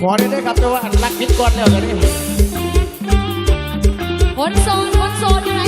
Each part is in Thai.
ขอได้ด้วยครับแต่ว่าอันรักพิดก่อนแล้วจะนี่คนโซนคนโซนอยู่ไหน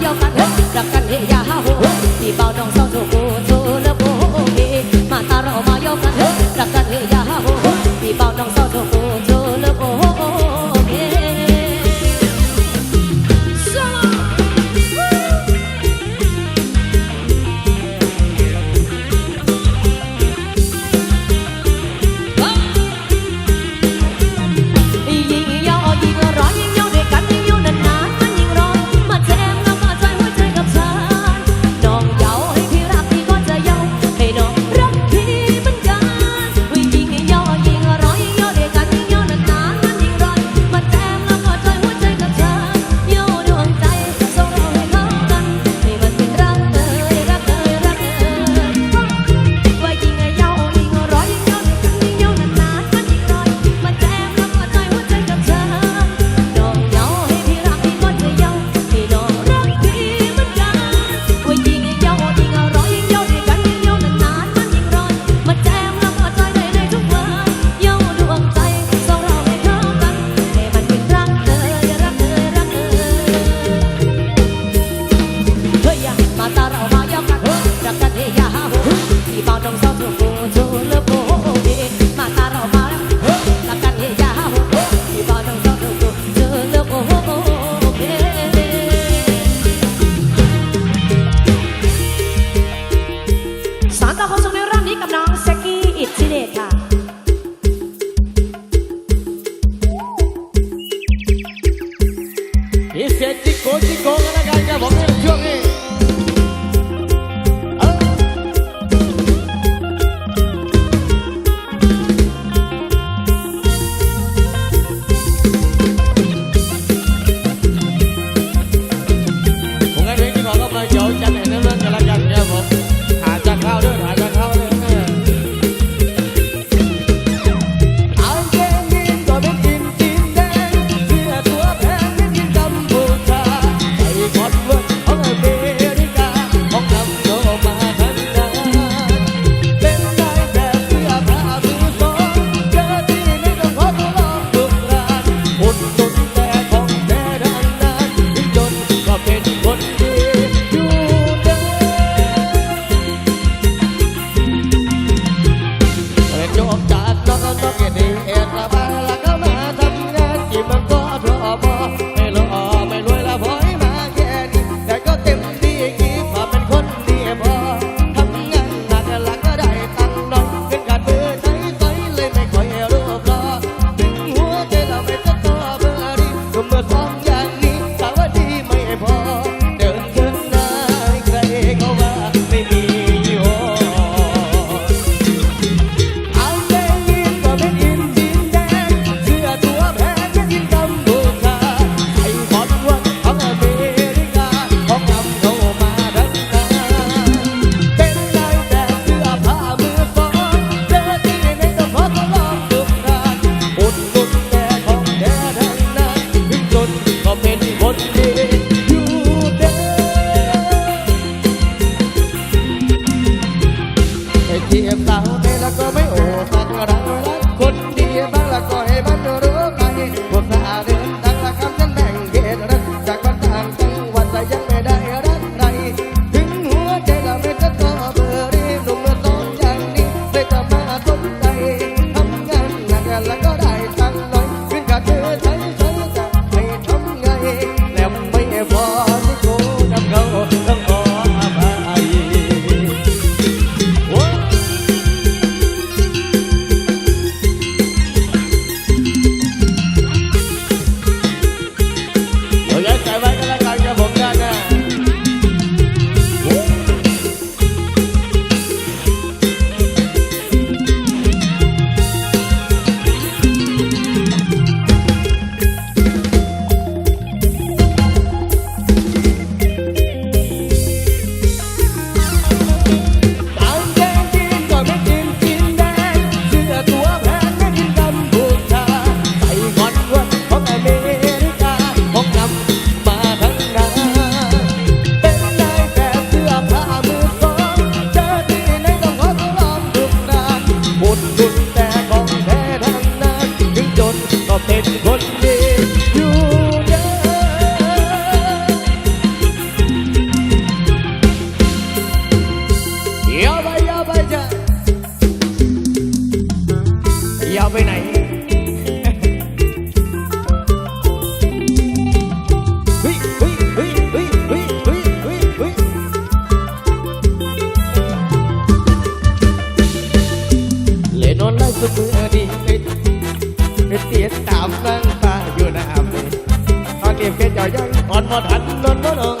เดียวกันเฮ้ยรักกันเฮียฮาโฮที่เบาดองเศร้าโทโกโเทันนนนน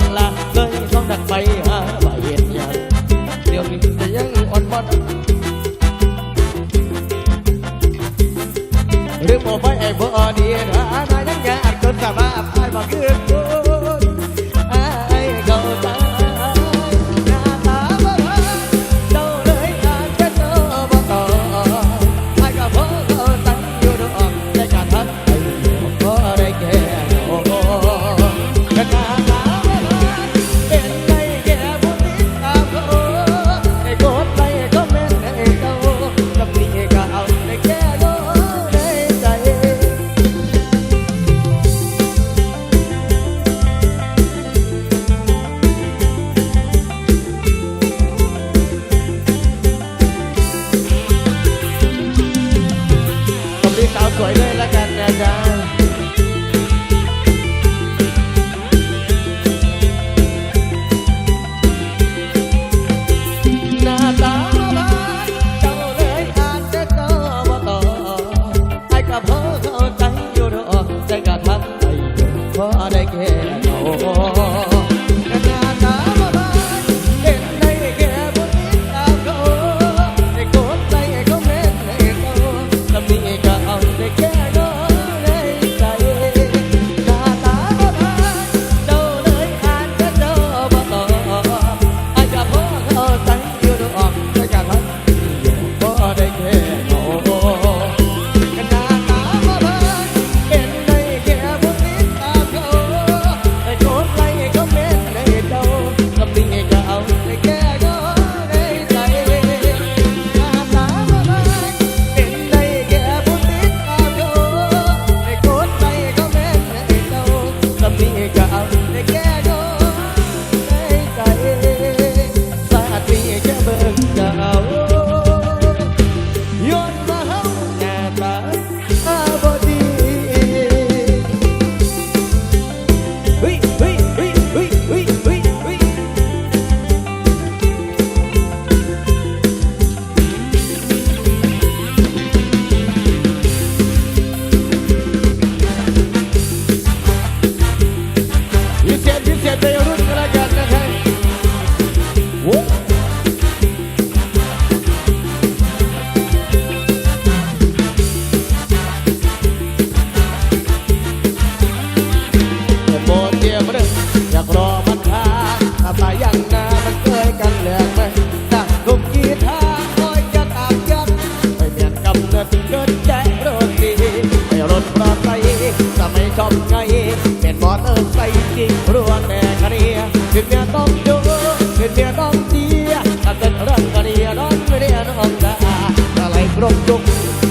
มจุก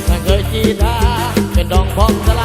ถ้าเคยจีดาเป็นดองพองสลา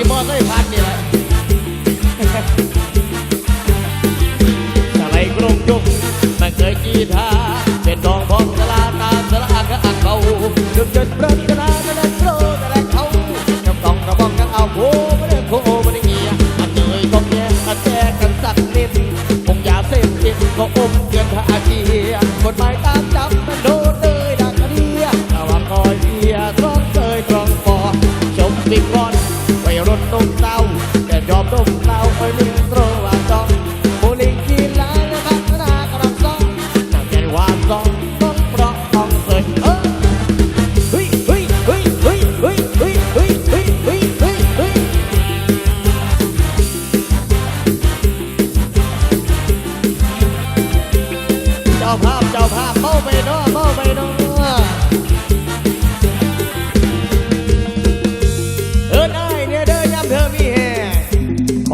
ที่พ่อเคยพักนี่แหละอะไรกรงจุกไม่เคยกีทาเป็นดองพองสลาตาสลาก็ะอักเขาจุดจุดเริ่กระลากระดนโรกระดัเขาจำต้องระวังกันเอาโผไม่ได้โผไม่ได้เงียอันเหนื่อยต้องแย่กระแจกันสักนิดคงอย่าเส้นจิดก็อม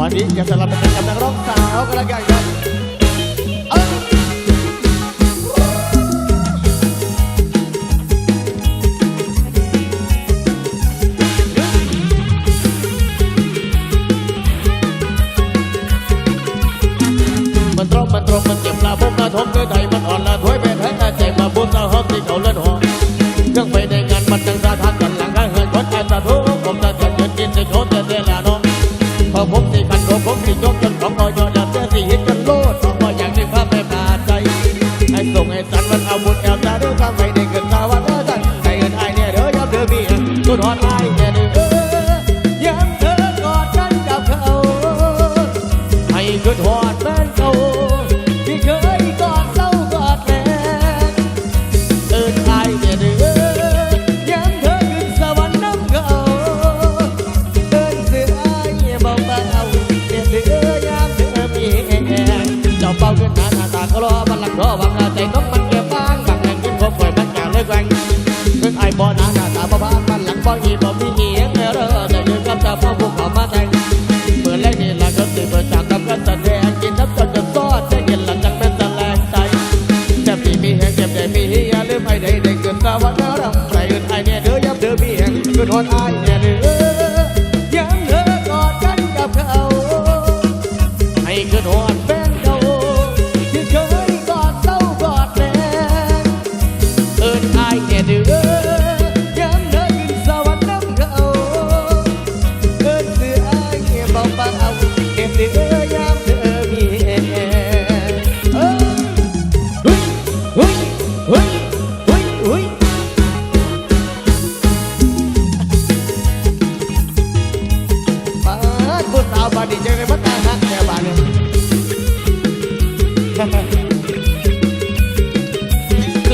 Madi, kasalamat ng katang rock sa ako kalagagan. but I get it.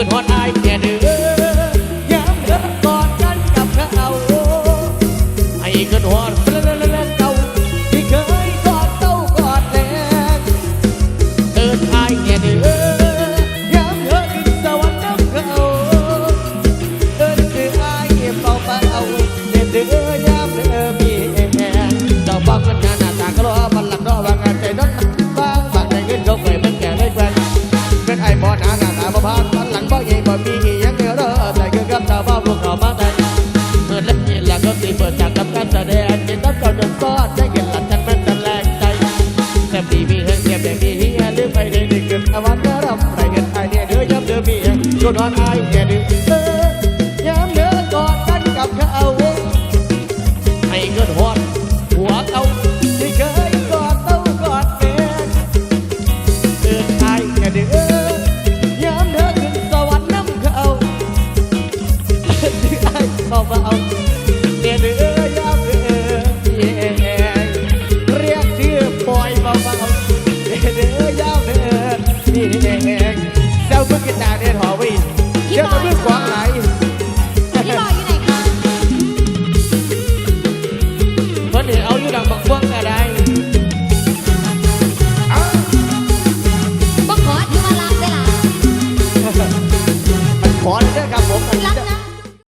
กนฮอดอายแสีเดือย้ำเดิอกอดกันกับเขาให้ขึ้นฮอด นนั้นก็ใจเกินหลังฉันมันจะแรงใจแต่ดีมีเฮงเสียบแต่มีเฮียหรือไปได้ได้เกิดอวันก็รับไรเงินไอเดียเดือยยับเดือมีเฮงชวนนอนไอเดียดื้อ